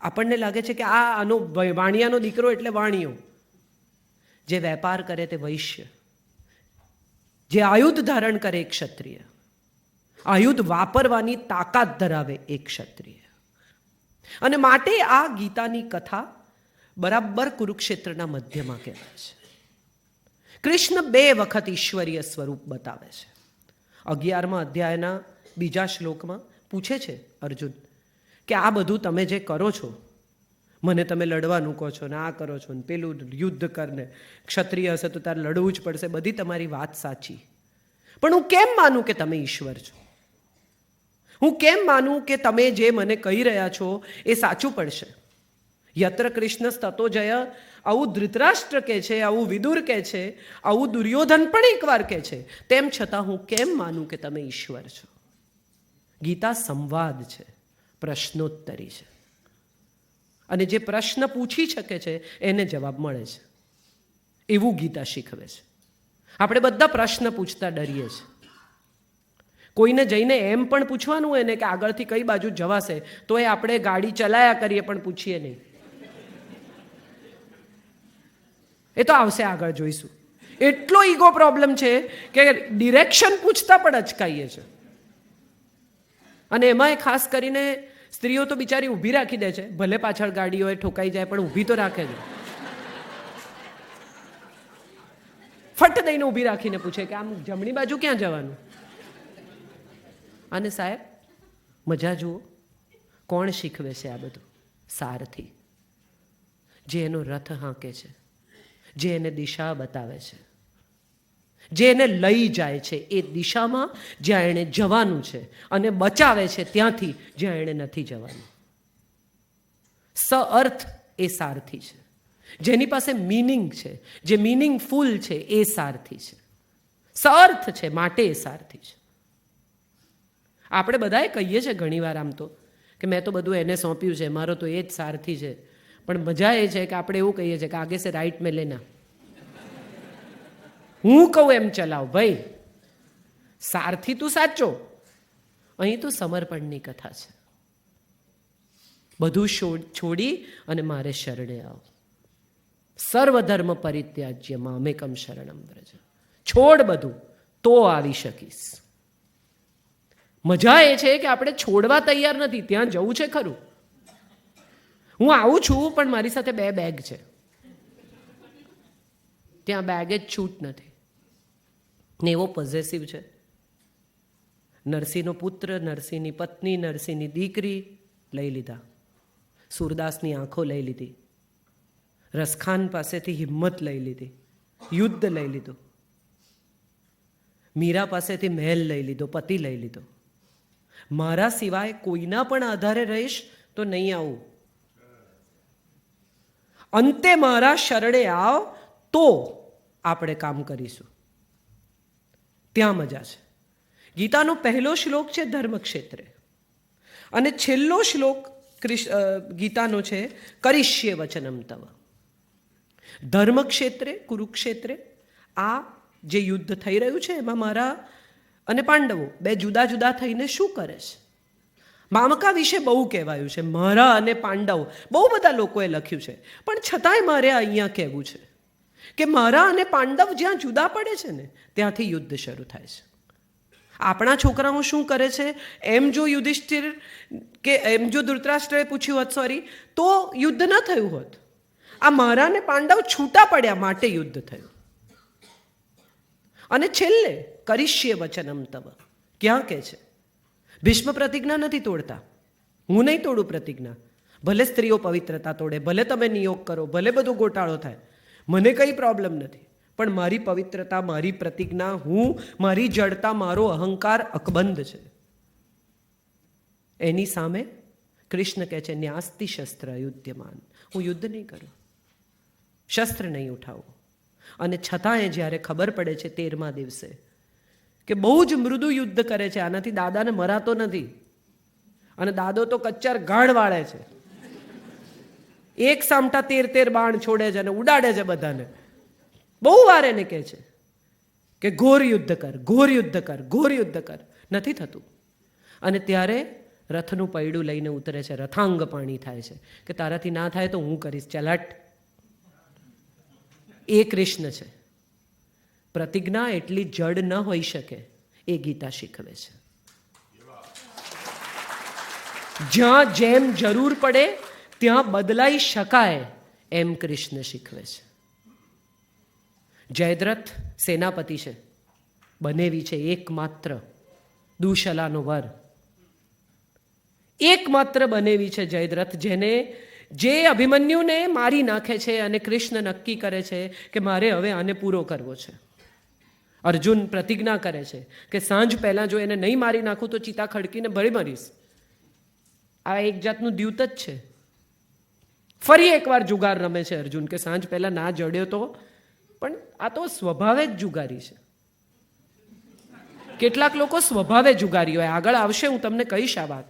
આપણને લાગે છે કે આ આનો વાણિયાનો દીકરો એટલે વાણિયો જે વેપાર કરે તે વૈશ્ય. જે આયુધ ધારણ કરે એક ક્ષત્રિય. આયુધ વાપરવાની તાકાત ધરાવે એક ક્ષત્રિય. અને માટે આ ગીતાની કથા બરાબર કુરુક્ષેત્રના મધ્યમાં કહેવાય છે. કૃષ્ણ બે વખત ઈશ્વરીય સ્વરૂપ બતાવે છે. અગિયારમા અધ્યાયના બીજા શ્લોકમાં પૂછે છે અર્જુન કે આ બધું તમે જે કરો છો, મને તમે લડવાનું કહો છો ને આ કરો છો ને પેલું યુદ્ધ કરને, ક્ષત્રિય હશે તો તારે લડવું જ પડશે, બધી તમારી વાત સાચી. પણ હું કેમ માનું કે તમે ઈશ્વર છો? હું કેમ માનું કે તમે જે મને કહી રહ્યા છો એ સાચું પડશે? યત્ર કૃષ્ણ સ્તતો જય, આવું ધૃતરાષ્ટ્ર કે છે, આવું વિદુર કે છે, આવું દુર્યોધન પણ એકવાર કે છે, તેમ છતાં હું કેમ માનું કે તમે ઈશ્વર છો? ગીતા સંવાદ છે. પ્રશ્નોત્તરી છે. અને જે પ્રશ્ન પૂછી શકે છે, એને જવાબ મળે છે. એવું ગીતા શીખવે છે. આપણે બધા પ્રશ્ન પૂછતા ડરીએ છીએ કોઈને જઈને એમ પણ પૂછવાનું હોય ને કે આગળથી કઈ બાજુ જવાશે, તો એ આપણે ગાડી ચલાયા કરીએ પણ પૂછીએ નહીં. એ તો આવશે આગળ જોઈશું. એટલો ઈગો પ્રોબ્લેમ છે કે ડિરેક્શન પૂછતા પણ અચકાઈએ છે. અને એમાંય ખાસ કરીને સ્ત્રીઓ તો બિચારી ઊભી રાખી દે છે. ભલે પાછળ ગાડીઓ ઠોકાઈ જાય, પણ ઊભી તો રાખે છે ફટ દઈને ઊભી રાખીને પૂછે કે, આમ જમણી બાજુ ક્યાં જવાનું? અને સાહેબ, મજા જુઓ, કોણ શીખવે છે આ બધું? સારથી. જે એનો રથ હાંકે છે, જે એને દિશા બતાવે છે. જે એને લઈ જાય છે, એ દિશામાં જ્યાં એણે જવાનું છે અને બચાવે છે ત્યાંથી જ્યાં એણે નથી જવાનું. સઅર્થ એ સારથી છે. જેની પાસે મિનિંગ છે, જે મિનિંગફુલ છે, એ સારથી છે. સઅર્થ છે, માટે એ સારથી છે. આપણે બધાએ કહીએ છીએ ઘણીવાર આમ તો, કે મેં તો બધું એને સોંપ્યું છે, મારો તો એ જ સારથી છે. પણ મજા એ છે કે આપણે એવું કહીએ છીએ કે આગે સે રાઈટ મેં લેના. હું કહું એમ ચલાવ, ભાઈ. સારથી તું સાચો. અહીં તો સમર્પણની કથા છે. બધું છોડી અને મારે શરણે આવો. સર્વધર્મ પરિત્યાજ્ય મામેકમ શરણમ વ્રજ. છોડ બધું, તો આવી શકીશ. મજા એ છે કે આપણે છોડવા તૈયાર નથી, ત્યાં જવું છે ખરું. હું આવું છું, પણ મારી સાથે બે બેગ છે. ત્યાં બેગ જ છૂટ નથી. ને એવો પોઝેસિવ છે. નરસિંહનો પુત્ર, નરસિંહની પત્ની, નરસિંહની દીકરી લઈ લીધા. સુરદાસની આંખો લઈ લીધી. રસખાન પાસેથી હિંમત લઈ લીધી. યુદ્ધ લઈ લીધું. મીરા પાસેથી મહેલ લઈ લીધો, પતિ લઈ લીધો. મારા સિવાય કોઈના પણ આધારે રહીશ તો નહીં આવું. અંતે મારા શરણે આવ તો આપણે કામ કરીશું. ત્યાં મજા છે. ગીતાનો પહેલો શ્લોક છે ધર્મક્ષેત્રે. અને છેલ્લો શ્લોક ગીતાનો છે કરિષ્ય વચનમ તવ. ધર્મક્ષેત્રે, કુરુક્ષેત્રે આ જે યુદ્ધ થઈ રહ્યું છે એમાં મારા અને પાંડવો બે જુદા જુદા થઈને શું કરે છે? મામકા વિશે બહુ કહેવાયું છે. મારા અને પાંડવ બહુ બધા લોકોએ લખ્યું છે. પણ છતાંય મારે અહીંયા કહેવું છે. કે મારા અને પાંડવ જ્યાં જુદા પડે છે ને, ત્યાંથી યુદ્ધ શરૂ થાય છે. આપણા છોકરાઓ શું કરે છે? એમ જો યુધિષ્ઠિર કે એમ જો ધૃતરાષ્ટ્રએ પૂછ્યું હોત સોરી તો યુદ્ધ ન થયું હોત. આ મારા અને પાંડવ છૂટા પડ્યા માટે યુદ્ધ થયું. અને છેલ્લે કરીશ્ય વચનમ તવ. ક્યાં કે છે? ભીષ્મ પ્રતિજ્ઞા નથી તોડતા. હું નહીં તોડું પ્રતિજ્ઞા. ભલે સ્ત્રીઓ પવિત્રતા તોડે, ભલે તમે નિયોગ કરો, ભલે બધો ગોટાળો થાય. મને કંઈ પ્રોબ્લેમ નથી. પણ મારી પવિત્રતા, મારી પ્રતિજ્ઞા, હું, મારી જડતા, મારો અહંકાર અકબંધ છે. એની સામે કૃષ્ણ કહે છે, ન્યાસ્તિ શસ્ત્ર, યુદ્ધમાન. હું યુદ્ધ નહીં કરું. શસ્ત્ર નહીં ઉઠાવું. અને છતાંય જ્યારે ખબર પડે છે તેરમા દિવસે કે બહુ જ મૃદુ યુદ્ધ કરે છે, આનાથી દાદાને મરાતો નથી. અને દાદો તો કચ્ચર ગાઢ વાળે છે. એક સામટા તેર તેર બાણ છોડે છે અને ઉડાડે છે બધાને. બહુ વાર એને કહે છે કે ઘોર યુદ્ધ કર, ઘોર યુદ્ધ કર, ઘોર યુદ્ધ કર. નથી થતું. અને ત્યારે રથનું પૈડું લઈને ઉતરે છે, રથાંગ પાણી થાય છે, કે તારાથી ના થાય તો હું કરીશ ચલાટ એ કૃષ્ણ છે. પ્રતિજ્ઞા એટલી જડ ન હોઈ શકે, એ ગીતા શીખવે છે. જ્યાં જેમ જરૂર પડે ત્યાં બદલાઈ શકાય એમ કૃષ્ણ શીખવે છે. જયદ્રથ સેનાપતિ છે. બનેવી છે એકમાત્ર દુશલાનો વર. એકમાત્ર બનેવી છે જયદ્રથ, જેને જે અભિમન્યુને મારી નાખે છે અને કૃષ્ણ નક્કી કરે છે કે મારે હવે આને પૂરો કરવો છે. અર્જુન પ્રતિજ્ઞા કરે છે કે સાંજ પહેલાં જો એને નહીં મારી નાખું તો ચિતા ખડકીને ભરી મરીશ. આ એક જાતનું દ્યુત જ છે. ફરી એકવાર જુગાર રમે છે અર્જુન કે સાંજ પહેલાં ના જડ્યો તો? પણ આ તો સ્વભાવે જ જુગારી છે. કેટલાક લોકો સ્વભાવે જુગારી હોય. આગળ આવશે, હું તમને કહીશ આ વાત.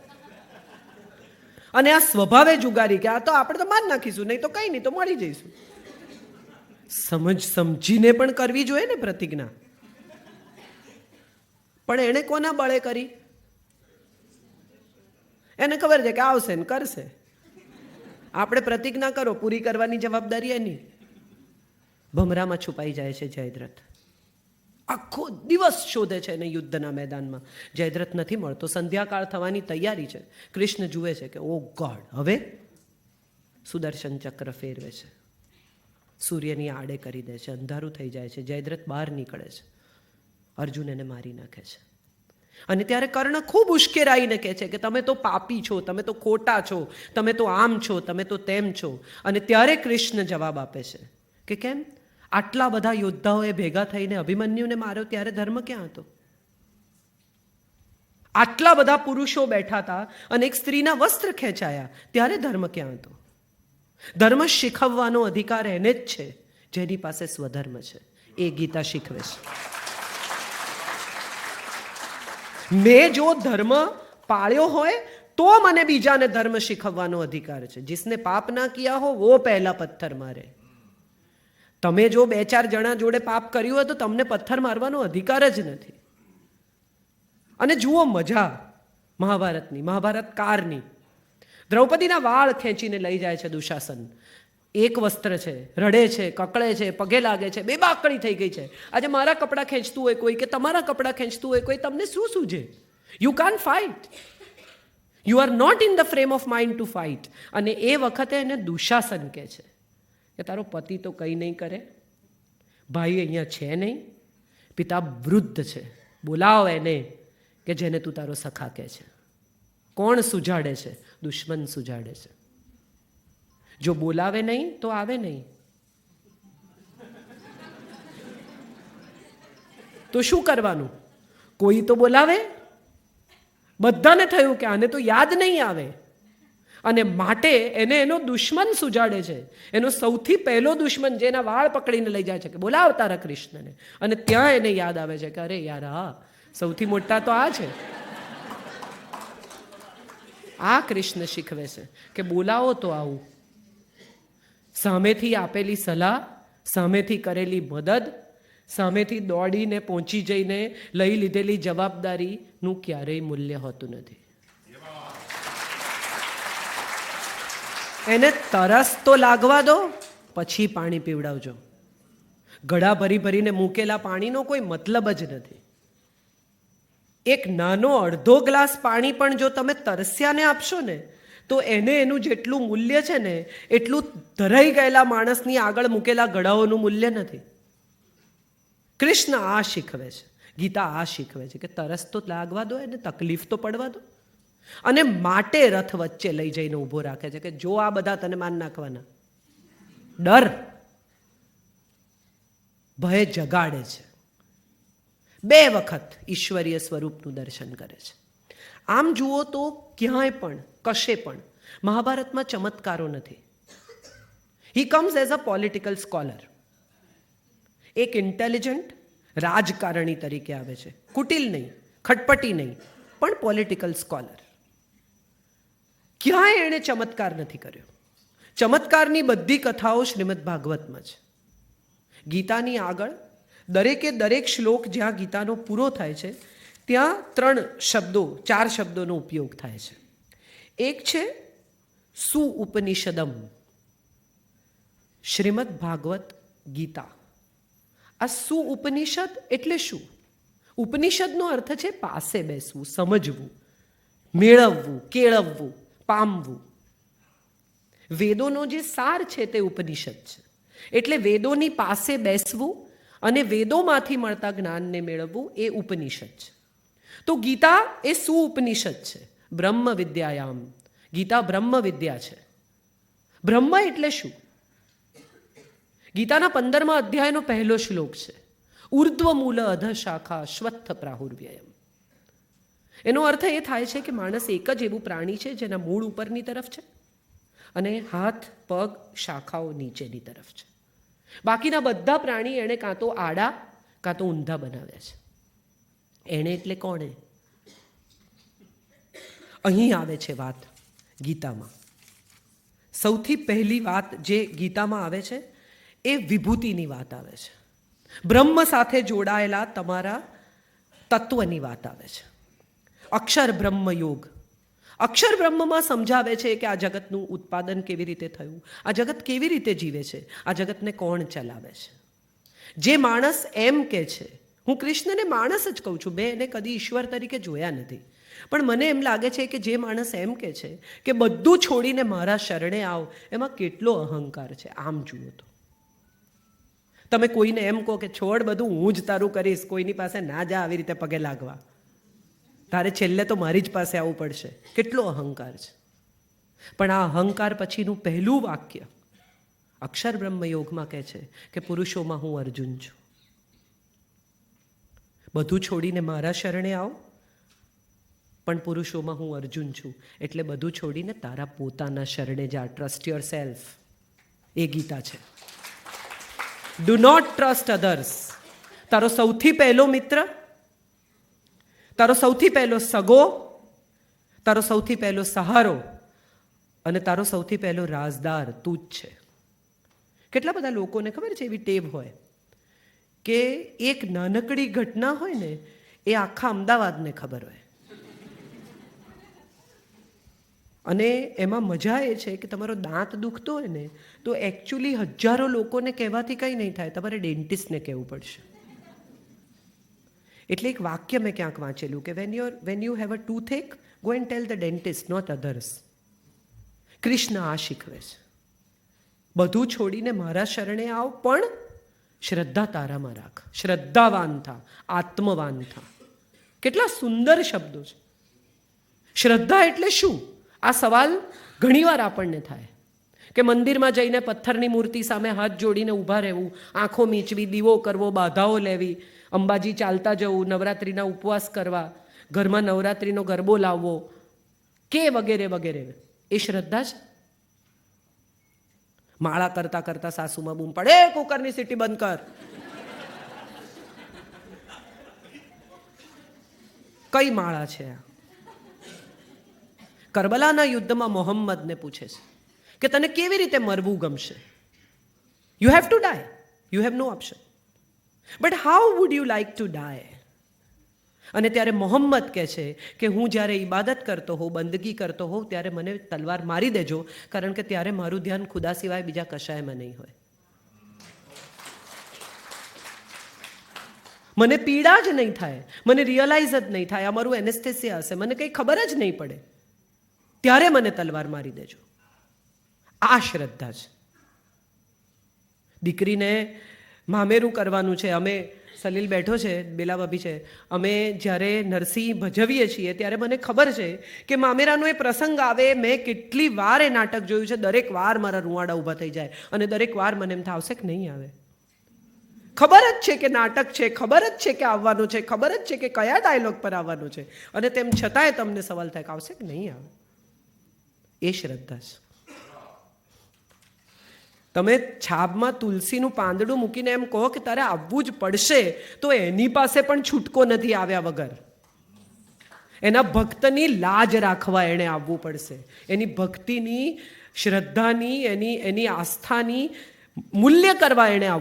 અને આ સ્વભાવે જુગારી કે આ તો આપણે તો માન નાખીશું, નહીં તો કંઈ નહીં તો મળી જઈશું. સમજ સમજીને પણ કરવી જોઈએ ને પ્રતિજ્ઞા. પણ એણે કોના બળે કરી? એને ખબર છે કે આવશે ને કરશે. આપણે પ્રતિજ્ઞા કરો, પૂરી કરવાની જવાબદારી એની. ભમરામાં છુપાઈ જાય છે જયદ્રથ. આખો દિવસ શોધે છે એને યુદ્ધના મેદાનમાં. જયદ્રથ નથી મળતો. સંધ્યાકાળ થવાની તૈયારી છે. કૃષ્ણ જુએ છે કે, ઓ ગોડ, હવે સુદર્શન ચક્ર ફેરવે છે. સૂર્યની આડે કરી દે છે. અંધારું થઈ જાય છે. જયદ્રથ બહાર નીકળે છે. અર્જુન એને મારી નાખે છે. અને ત્યારે કર્ણ ખૂબ ઉશ્કેરાઈને કહે છે કે તમે તો પાપી છો, તમે તો ખોટા છો, તમે તો આમ છો, તમે તો તેમ છો. અને ત્યારે કૃષ્ણ જવાબ આપે છે કે કેમ? આટલા બધા યોદ્ધાઓએ ભેગા થઈને અભિમન્યુને માર્યો ત્યારે ધર્મ ક્યાં હતો? આટલા બધા પુરુષો બેઠા હતા અને એક સ્ત્રીના વસ્ત્ર ખેંચાયા, ત્યારે ધર્મ ક્યાં હતો? ધર્મ શીખવવાનો અધિકાર એને જ છે, જેની પાસે સ્વધર્મ છે. એ ગીતા શીખવે છે. મેં જો ધર્મ પાળ્યો હોય, તો મને બીજાને ધર્મ શીખવવાનો અધિકાર છે. જિસને પાપ ના કિયા હો, વો પહેલા પથ્થર મારે. તમે જો બે ચાર જણા જોડે પાપ કર્યું હોય, તો તમને પથ્થર મારવાનો અધિકાર જ નથી. અને જુઓ મજા મહાભારતની મહાભારત કારની દ્રૌપદીના વાળ ખેંચીને લઈ જાય છે દુશાસન. એક વસ્ત્ર છે, રડે છે, કકળે છે, પગે લાગે છે, બે બાકડી થઈ ગઈ છે. આજે મારા કપડાં ખેંચતું હોય કોઈ કે તમારા કપડાં ખેંચતું હોય કોઈ, તમને શું સૂજે? You can fight you are not in the frame of mind to fight અને એ વખતે એને દુશાસન કહે છે કે તારો પતિ તો કંઈ નહીં કરે. ભાઈ અહીંયા છે નહીં. પિતા વૃદ્ધ છે. બોલાવ એને કે જેને તું તારો સખા કહે છે. કોણ સુજાડે છે? દુશ્મન સુજાડે છે. જો બોલાવે નહીં તો આવે નહીં તો શું કરવાનું? કોઈ તો બોલાવે? બધાને થયું કે આને તો યાદ નહીં આવે. અને માટે એને એનો દુશ્મન સુજાડે છે. એનો સૌથી પહેલો દુશ્મન જેના વાળ પકડીને લઈ જાય છે કે બોલાવ તારા કૃષ્ણને. અને ત્યાં એને યાદ આવે છે કે અરે યાર, હા, સૌથી મોટા તો આ છે. આ કૃષ્ણ શીખવે છે કે બોલાવો તો આવું. સામેથી આપેલી સલાહ, સામેથી કરેલી મદદ, સામેથી દોડીને પહોંચી જઈને લઈ લીધેલી જવાબદારીનું ક્યારેય મૂલ્ય હોતું નથી. એને તરસ તો લાગવા દો, પછી પાણી પીવડાવજો. ગળા ભરી ભરીને મૂકેલા પાણીનો કોઈ મતલબ જ નથી. એક નાનો અડધો ગ્લાસ પાણી પણ જો તમે તરસ્યાને આપશો ને તો એને એનું જેટલું મૂલ્ય છે ને, એટલું ધરાઈ ગયેલા માણસની આગળ મૂકેલા ગળાઓનું મૂલ્ય નથી. કૃષ્ણ આ શીખવે છે. ગીતા આ શીખવે છે કે તરસ તો લાગવા દો એને, તકલીફ તો પડવા દો. અને માટે રથ વચ્ચે લઈ જઈને ઊભો રાખે છે કે જો આ બધા તને માન નાખવાના. ડર. ભય જગાડે છે. બે વખત ઈશ્વરીય સ્વરૂપનું દર્શન કરે છે. આમ જુઓ તો ક્યાંય પણ, કશે પણ મહાભારતમાં ચમત્કારો નથી. He comes as a political scholar એક ઇન્ટેલિજન્ટ રાજકારણી તરીકે આવે છે. કુટિલ નહીં, ખટપટી નહીં, પણ પોલિટિકલ સ્કોલર ક્યાંય એણે ચમત્કાર નથી કર્યો. ચમત્કારની બધી કથાઓ શ્રીમદ ભાગવતમાં છે. ગીતાની આગળ દરેકે દરેક શ્લોક જ્યાં ગીતાનો પૂરો થાય છે ત્યાં ત્રણ શબ્દો, ચાર શબ્દોનો ઉપયોગ થાય છે. એક છે સુ ઉપનિષદમ શ્રીમદ ભાગવત ગીતા. આ સુ ઉપનિષદ એટલે શું? ઉપનિષદનો અર્થ છે પાસે બેસવું, સમજવું, મેળવવું, કેળવવું, પામવું. વેદોનો જે સાર છે તે ઉપનિષદ છે. એટલે વેદોની પાસે બેસવું અને વેદોમાંથી મળતા જ્ઞાનને મેળવવું એ ઉપનિષદ છે. તો ગીતા એ સુઉપનિષદ ઉપનિષદ છે. બ્રહ્મ વિદ્યાયામ. ગીતા બ્રહ્મ વિદ્યા છે. બ્રહ્મ એટલે શું? ગીતાના પંદરમા અધ્યાયનો પહેલો શ્લોક છે. ઉર્ધ્વમૂલ અધ શાખા શ્વત્થ પ્રાહુર્વ્યયમ. એનો અર્થ એ થાય છે કે માણસ એક જ એવું પ્રાણી છે જેના મૂળ ઉપરની તરફ છે અને હાથ, પગ, શાખાઓ નીચેની તરફ છે. બાકીના બધા પ્રાણી એણે કાં તો આડા, કાં તો ઊંધા બનાવ્યા છે. એણે એટલે કોણે? અહીં આવે છે વાત ગીતામાં. સૌથી પહેલી વાત જે ગીતામાં આવે છે, એ વિભૂતિની વાત આવે છે. બ્રહ્મ સાથે જોડાયેલા તમારા તત્વની વાત આવે છે. અક્ષર બ્રહ્મ યોગ. અક્ષર બ્રહ્મમાં સમજાવે છે કે આ જગતનું ઉત્પાદન કેવી રીતે થયું? આ જગત કેવી રીતે જીવે છે? આ જગતને કોણ ચલાવે છે? જે માણસ એમ કે છે હું કૃષ્ણને માણસ જ કહું છું. મેં એને કદી ઈશ્વર તરીકે જોયા નથી. પણ મને એમ લાગે છે કે જે માણસ એમ કે છે કે બધું છોડીને મારા શરણે આવ, એમાં કેટલો અહંકાર છે? આમ જુઓ તો. તમે કોઈને એમ કહો કે છોડ બધું હું જ તારું કરીશ, કોઈની પાસે ના જા આવી રીતે પગે લાગવા. તારે છેલ્લે તો મારી જ પાસે આવવું પડશે. કેટલો અહંકાર છે. પણ આ અહંકાર પછીનું પહેલું વાક્ય અક્ષર બ્રહ્મ યોગમાં કહે છે કે પુરુષોમાં હું અર્જુન છું. બધું છોડીને મારા શરણે આવ. પણ પુરુષોમાં હું અર્જુન છું, એટલે બધું છોડીને તારા પોતાના શરણે જા. ટ્રસ્ટ યોર સેલ્ફ એ ગીતા છે. ડુ નોટ ટ્રસ્ટ અધર્સ તારો સૌથી પહેલો મિત્ર, તારો સૌથી પહેલો સગો, તારો સૌથી પહેલો સહારો અને તારો સૌથી પહેલો રાજદાર તું જ છે. કેટલા બધા લોકોને ખબર છે, એવી ટેવ હોય. કે એક નાનકડી ઘટના હોય ને, એ આખા અમદાવાદને ખબર હોય. અને એમાં મજા એ છે કે તમારો દાંત દુખતો હોય ને, તો એકચ્યુઅલી હજારો લોકોને કહેવાથી કંઈ નહીં થાય, તમારે ડેન્ટિસ્ટને કહેવું પડશે. એટલે એક વાક્ય મેં ક્યાંક વાંચેલું કે when your when you have a toothache go and tell the dentist not others Krishna આ શીખવે છે. બધું છોડીને મારા શરણે આવ, પણ શ્રદ્ધા તારામાં રાખ. શ્રદ્ધાવાન થા આત્મવાન થા કેટલા સુંદર શબ્દો છે. શ્રદ્ધા એટલે શું? આ સવાલ ઘણીવાર આપણને થાય. કે મંદિરમાં જઈને પથ્થરની મૂર્તિ સામે હાથ જોડીને ઊભા રહેવું, આંખો મીચવી, દીવો કરવો, બાધાઓ લેવી, અંબાજી ચાલતા જવું, નવરાત્રિના ઉપવાસ કરવા, ઘરમાં નવરાત્રિનો ગરબો લાવવો, કે વગેરે વગેરે. એ શ્રદ્ધા છે? માળા કરતા કરતા સાસુમાં બૂમ પડે. "એ, કુકરની સીટી બંધ કર. કઈ માળા છે કરબલાના યુદ્ધમાં મોહમ્મદને પૂછે છે કે તને કેવી રીતે મરવું ગમશે? You have to die you have no option but how would you like to die અને ત્યારે મોહમ્મદ કહે છે કે હું જ્યારે ઈબાદત કરતો હોઉં, બંદગી કરતો હોઉં, ત્યારે મને તલવાર મારી દેજો, કારણ કે ત્યારે મારું ધ્યાન ખુદા સિવાય બીજા કશાયમાં નહીં હોય. મને પીડા જ નહીં થાય, મને રિયલાઇઝ જ નહીં થાય અમારું એનેસ્થેસિયા હશે, મને કંઈ ખબર જ નહીં પડે. ત્યારે મને તલવાર મારી દેજો. આ શ્રદ્ધા છે. દીકરીને મામેરું કરવાનું છે, અમે સલીલ બેઠો છે બેલાભાભી છે. અમે જ્યારે નરસિંહ ભજવીએ છીએ ત્યારે મને ખબર છે કે મામેરાનો એ પ્રસંગ આવે, મેં કેટલી વાર એ નાટક જોયું છે, દરેક વાર મારા રૂવાડા ઊભા થઈ જાય અને દરેક વાર મને એમ થાવશે કે નહીં આવે. ખબર જ છે કે નાટક છે, ખબર જ છે કે આવવાનું છે, ખબર જ છે કે કયા ડાયલોગ પર આવવાનું છે. અને તેમ છતાંય તમને સવાલ થાય કે આવશે કે નહીં આવે? એ શ્રદ્ધા છે. તમે છાબમાં તુલસીનું પાંદડું મૂકીને એમ કહો કે તારે આવવું જ પડશે, તો એની પાસે પણ છૂટકો નથી આવ્યા વગર. એના ભક્તની લાજ રાખવા એણે આવવું પડશે. એની ભક્તિની, શ્રદ્ધાની, એની એની આસ્થાની મૂલ્ય કરવા એણે આવવું